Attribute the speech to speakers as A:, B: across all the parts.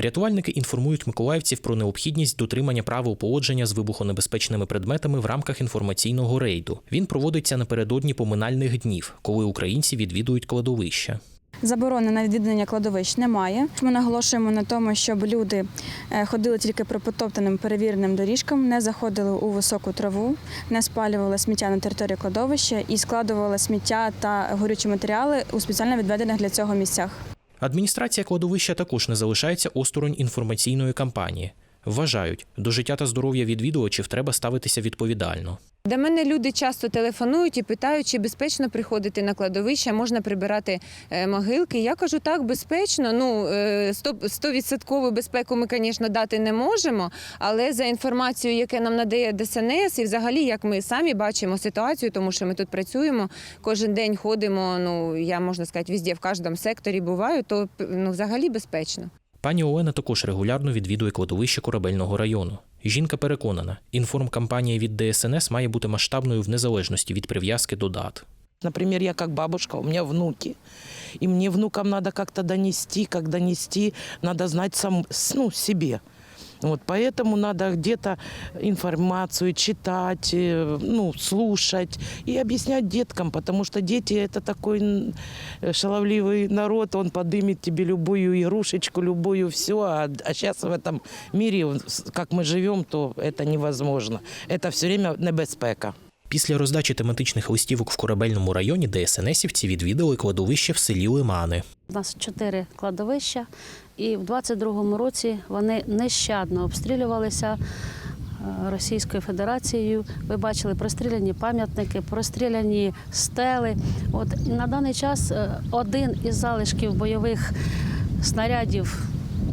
A: Рятувальники інформують миколаївців про необхідність дотримання правил поводження з вибухонебезпечними предметами в рамках інформаційного рейду. Він проводиться напередодні поминальних днів, коли українці відвідують кладовища.
B: Заборони на відвідування кладовищ немає. Ми наголошуємо на тому, щоб люди е, ходили тільки по протоптаним перевіреним доріжкам, не заходили у високу траву, не спалювали сміття на території кладовища і складували сміття та горючі матеріали у спеціально відведених для цього місцях.
A: Адміністрація кладовища також не залишається осторонь інформаційної кампанії. Вважають, до життя та здоров'я відвідувачів треба ставитися відповідально.
C: До мене люди часто телефонують і питають, чи безпечно приходити на кладовище, можна прибирати е, могилки. Я кажу, так, безпечно. Ну, е, сто- стовідсоткову безпеку ми, звісно, дати не можемо, але за інформацією, яке нам надає ДСНС, і взагалі, як ми самі бачимо ситуацію, тому що ми тут працюємо, кожен день ходимо, ну, я можна сказати, везде, в кожному секторі буваю, то ну, взагалі безпечно.
A: Пані Олена також регулярно відвідує кладовище корабельного району. Жінка переконана, інформкампанія від ДСНС має бути масштабною в незалежності від прив'язки до дат.
D: Например, я как бабушка, у меня внуки. И мне внукам надо как-то донести, как донести, надо знать сам, ну, себе. Вот поэтому надо где-то информацию читать, э, ну, слушать и объяснять деткам, потому что дети это такой м, э, шаловливый народ, он подымет тебе любую игрушечку, любую все, а, сейчас в этом мире, с- как мы живем, то это невозможно. Это все время небезпека.
A: Після роздачі тематичних листівок в корабельному районі ДСНСівці відвідали кладовище в селі Лимани.
E: У нас чотири кладовища, і в 22-му році вони нещадно обстрілювалися е, Російською Федерацією. Ви бачили простріляні пам'ятники, простріляні стели. От на даний час е, один із залишків бойових снарядів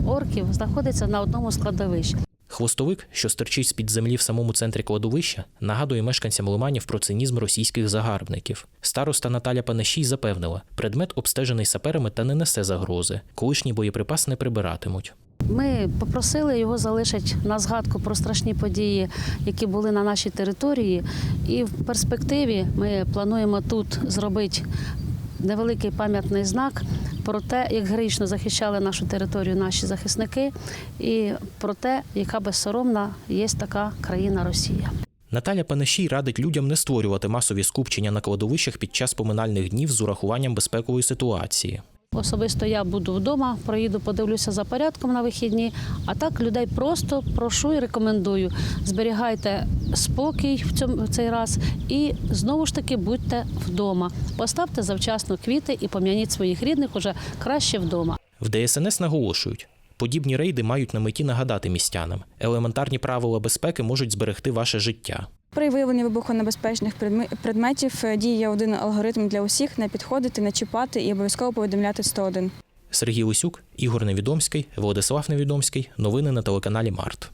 E: орків знаходиться на одному з кладовищ.
A: Хвостовик, що стирчить з-під землі в самому центрі кладовища, нагадує мешканцям Лиманів про цинізм російських загарбників. Староста Наталя Панашій запевнила, предмет обстежений саперами та не несе загрози. Колишній боєприпас не прибиратимуть.
E: Ми попросили його залишити на згадку про страшні події, які були на нашій території. І в перспективі ми плануємо тут зробити невеликий пам'ятний знак про те, як героїчно захищали нашу територію наші захисники, і про те, яка безсоромна є така країна Росія.
A: Наталя Панишій радить людям не створювати масові скупчення на кладовищах під час поминальних днів з урахуванням безпекової ситуації.
E: Особисто я буду вдома, проїду, подивлюся за порядком на вихідні. А так людей просто прошу і рекомендую. Зберігайте спокій в цьому в цей раз і знову ж таки будьте вдома. Поставте завчасно квіти і пом'яніть своїх рідних уже краще вдома.
A: В ДСНС наголошують, подібні рейди мають на меті нагадати містянам. Елементарні правила безпеки можуть зберегти ваше життя.
B: При виявленні вибухонебезпечних предме- предметів е, діє один алгоритм для усіх не підходити, не чіпати і обов'язково повідомляти 101.
A: Сергій Усюк, Ігор Невідомський, Владислав Невідомський. Новини на телеканалі Март.